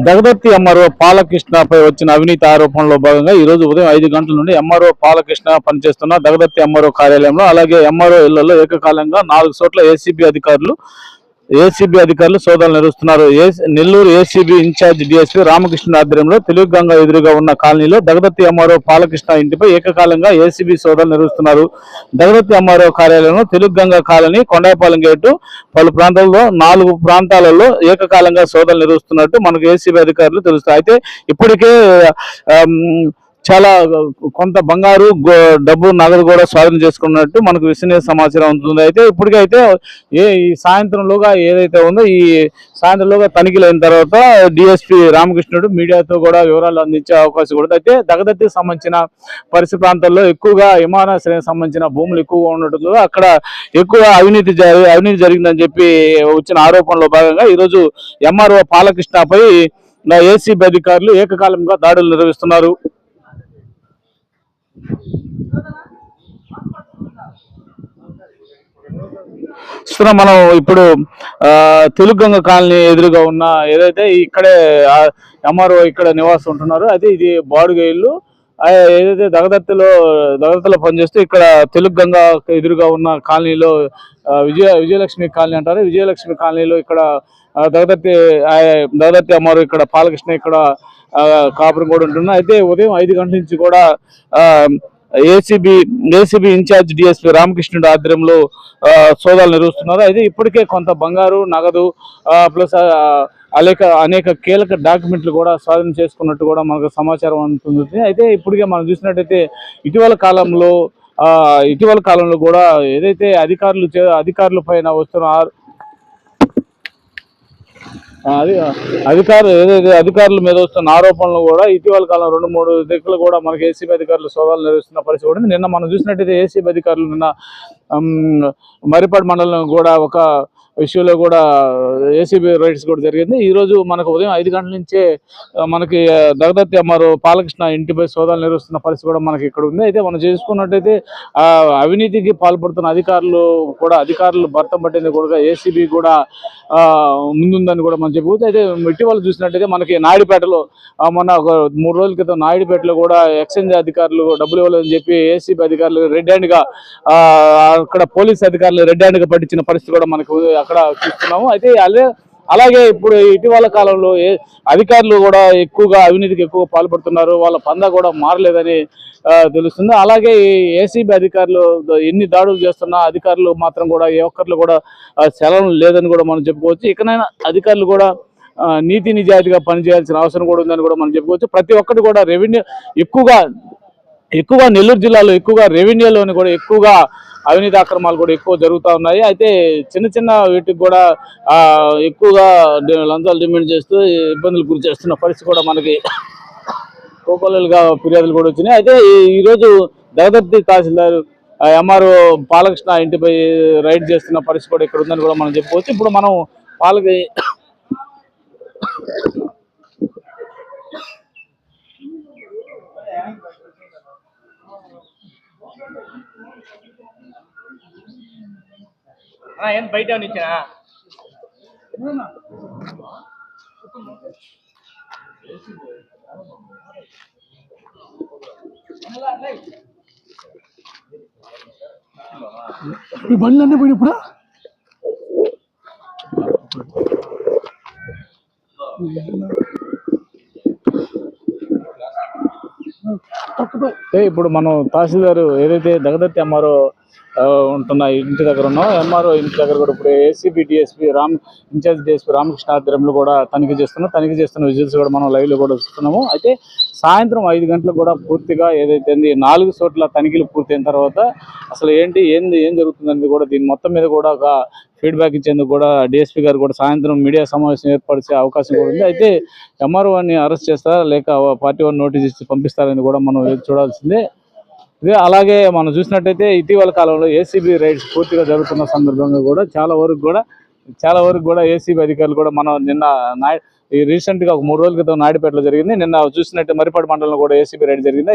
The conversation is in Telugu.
దగదత్తి ఎంఆర్ఓ పాలకృష్ణపై వచ్చిన అవినీతి ఆరోపణలో భాగంగా ఈ రోజు ఉదయం ఐదు గంటల నుండి ఎంఆర్ఓ పాలకృష్ణ పనిచేస్తున్న దగదత్తి ఎంఆర్ఓ కార్యాలయంలో అలాగే ఎంఆర్ఓ ఇళ్ళలో ఏకకాలంగా నాలుగు చోట్ల ఏసీబీ అధికారులు ఏసీబీ అధికారులు సోదాలు నిర్వహిస్తున్నారు. Nellore ACB incharge DSP Ramakrishna ఆధ్వర్యంలో తెలుగు గంగ ఎదురుగా ఉన్న కాలనీలో దగదత్తి అమ్మారో పాలకృష్ణ ఇంటిపై ఏకకాలంగా ఏసీబీ సోదాలు నిర్వహిస్తున్నారు. దగదత్తి అమ్మారో కార్యాలయంలో తెలుగు గంగ కాలనీ కొండాయిపాలెం గేటు పలు ప్రాంతాల్లో నాలుగు ప్రాంతాలలో ఏకకాలంగా సోదాలు నిర్వహిస్తున్నట్టు మనకు ఏసీబీ అధికారులు తెలుస్తారు అయితే ఇప్పటికే చాలా కొంత బంగారు డబ్బు నగదు కూడా స్వాధీనం చేసుకున్నట్టు మనకు విశ్వనీయ సమాచారం ఉంటుంది. అయితే ఇప్పటికైతే ఏ ఈ సాయంత్రంలోగా ఏదైతే ఉందో ఈ సాయంత్రంలోగా తనిఖీలు అయిన తర్వాత డిఎస్పీ రామకృష్ణుడు మీడియాతో కూడా వివరాలు అందించే అవకాశం కూడా అయితే దగదత్తికి సంబంధించిన పరిసర ప్రాంతాల్లో ఎక్కువగా విమానాశ్రయం సంబంధించిన భూములు ఎక్కువగా ఉండటంతో అక్కడ ఎక్కువ అవినీతి జరిగి అవినీతి జరిగిందని చెప్పి వచ్చిన ఆరోపణలో భాగంగా ఈరోజు ఎంఆర్ఓ పాలకృష్ణపై ఏసీబీ అధికారులు ఏకకాలంగా దాడులు నిర్వహిస్తున్నారు. చూస్తున్నాం మనం ఇప్పుడు తెలుగంగ కాలనీ ఎదురుగా ఉన్న ఏదైతే ఇక్కడే ఎంఆర్ఓ ఇక్కడ నివాసం ఉంటున్నారు అయితే ఇది బాడుగ ఇల్లు. ఏదైతే దగదత్తిలో దగదత్తిలో పనిచేస్తూ ఇక్కడ తెలుగంగ ఎదురుగా ఉన్న కాలనీలో విజయ విజయలక్ష్మి కాలనీ అంటారు. విజయలక్ష్మి కాలనీలో ఇక్కడ ఆ, దగదత్తి అమ్మవారు ఇక్కడ పాలకృష్ణ ఇక్కడ కాపురం కూడా ఉంటుంది అయితే ఉదయం ఐదు గంటల నుంచి కూడా ACB ACB in-charge DSP Ramakrishnudu ఆధ్వర్యంలో సోదాలు నిర్వహిస్తున్నారు. అయితే ఇప్పటికే కొంత బంగారు నగదు ప్లస్ అనేక అనేక కీలక డాక్యుమెంట్లు కూడా స్వాధీనం చేసుకున్నట్టు కూడా మనకు సమాచారం అందుతుంది. అయితే ఇప్పటికే మనం చూసినట్టయితే ఇటీవల కాలంలో ఇటీవల కాలంలో కూడా ఏదైతే అధికారులు చే- అధికారుల పైన వస్తున్న అది అధికారులు ఏదైతే అధికారుల మీద వస్తున్న ఆరోపణలు కూడా ఇటీవల కాలం రెండు మూడు దిక్కులు కూడా మనకి ఏసీబీ అధికారులు సోదాలు నిర్వహిస్తున్న పరిస్థితి కూడా నిన్న మనం చూసినట్టయితే ఏసీబీ అధికారులు నిన్న మరిపాడు మండలం కూడా ఒక ఇష్యూలో కూడా ఏసీబీ రైడ్స్ కూడా జరిగింది. ఈరోజు మనకు ఉదయం ఐదు గంటల నుంచే మనకి ఆ, దగదత్తి అమ్మారు బాలకృష్ణ ఇంటిపై సోదాలు నిర్వహిస్తున్న పరిస్థితి కూడా మనకి ఇక్కడ ఉంది. అయితే మనం చేసుకున్నట్టయితే అవినీతికి పాల్పడుతున్న అధికారులు కూడా అధికారులు భర్తం పట్టింది కూడా ఏసీబీ కూడా ముందుందని కూడా మనం చెప్పుకోవచ్చు. అయితే ఇటీవల చూసినట్టయితే మనకి నాయుడుపేటలో మొన్న ఒక మూడు రోజుల క్రితం నాయుడుపేటలో కూడా ఎక్స్చేంజ్ అధికారులు డబ్బులు ఇవ్వలేదని చెప్పి ఏసీబీ అధికారులు రెడ్ హ్యాండ్గా అక్కడ పోలీస్ అధికారులు రెడ్ హ్యాండ్గా పట్టించిన పరిస్థితి కూడా మనకు అక్కడ చూస్తున్నాము. అయితే అదే అలాగే ఇప్పుడు ఇటీవల కాలంలో ఏ అధికారులు కూడా ఎక్కువగా అవినీతికి ఎక్కువ పాల్పడుతున్నారు. వాళ్ళ పందా కూడా మారలేదని తెలుస్తుంది. అలాగే ఏసీబీ అధికారులు ఎన్ని దాడులు చేస్తున్నా అధికారులు మాత్రం కూడా ఏ ఒక్కరిలో కూడా సెలవు లేదని కూడా మనం చెప్పుకోవచ్చు. ఇకనైనా అధికారులు కూడా నీతి నిజాయితీగా పనిచేయాల్సిన అవసరం కూడా ఉందని కూడా మనం చెప్పుకోవచ్చు. ప్రతి ఒక్కటి కూడా రెవెన్యూ ఎక్కువగా ఎక్కువగా నెల్లూరు జిల్లాలో ఎక్కువగా రెవెన్యూలోని కూడా ఎక్కువగా అవినీతి అక్రమాలు కూడా ఎక్కువ జరుగుతూ ఉన్నాయి. అయితే చిన్న చిన్న వీటికి కూడా ఎక్కువగా లంచాలు డిమాండ్ చేస్తూ ఇబ్బందులు గురి చేస్తున్న పరిస్థితి కూడా మనకి కోకొల్లలుగా ఫిర్యాదులు కూడా వచ్చినాయి. అయితే ఈరోజు దగదర్తి తహసీల్దార్ ఎంఆర్ఓ బాలకృష్ణ ఇంటిపై రైడ్ చేస్తున్న పరిస్థితి కూడా ఇక్కడ ఉందని కూడా మనం చెప్పుకోవచ్చు. ఇప్పుడు మనం పాలక ఏం బయట నిచ్చానా ఈ బండ్లు అన్నీ పోయినప్పుడు అంటే ఇప్పుడు మనం తహసీల్దార్ ఏదైతే దగదత్తి ఎంఆర్ఓ ఉంటున్న ఇంటి దగ్గర ఉన్నాం. ఎంఆర్ఓ ఇంటి దగ్గర కూడా ఇప్పుడు ACB DSP Ram incharge DSP Ramakrishna ఆధ్వర్యంలో కూడా తనిఖీ చేస్తున్నాం. తనిఖీ చేస్తున్న విజిల్స్ కూడా మనం లైవ్లో కూడా చూస్తున్నాము. అయితే సాయంత్రం ఐదు గంటలకు కూడా పూర్తిగా ఏదైతే నాలుగు చోట్ల తనిఖీలు పూర్తయిన తర్వాత అసలు ఏంటి ఏంది ఏం జరుగుతుందనేది కూడా దీని మొత్తం మీద కూడా ఒక ఫీడ్బ్యాక్ ఇచ్చేందుకు కూడా డిఎస్పీ గారు కూడా సాయంత్రం మీడియా సమావేశం ఏర్పరిచే అవకాశం కూడా ఉంది. అయితే ఎంఆర్ఓని అరెస్ట్ చేస్తారా లేక పార్టీ వారిని నోటీస్ ఇచ్చి పంపిస్తారని కూడా మనం చూడాల్సిందే. ఇదే అలాగే మనం చూసినట్టయితే ఇటీవల కాలంలో ఏసీబీ రైడ్స్ పూర్తిగా జరుగుతున్న సందర్భంగా కూడా చాలా వరకు కూడా చాలా వరకు కూడా ఏసీబీ అధికారులు కూడా మనం నిన్న నాయ ఈ రీసెంట్గా ఒక మూడు రోజుల క్రితం నాయుడుపేటలో జరిగింది. నిన్న చూసినట్టు మరిపాడు మండలంలో కూడా ఏసీబీ రైడ్ జరిగింది.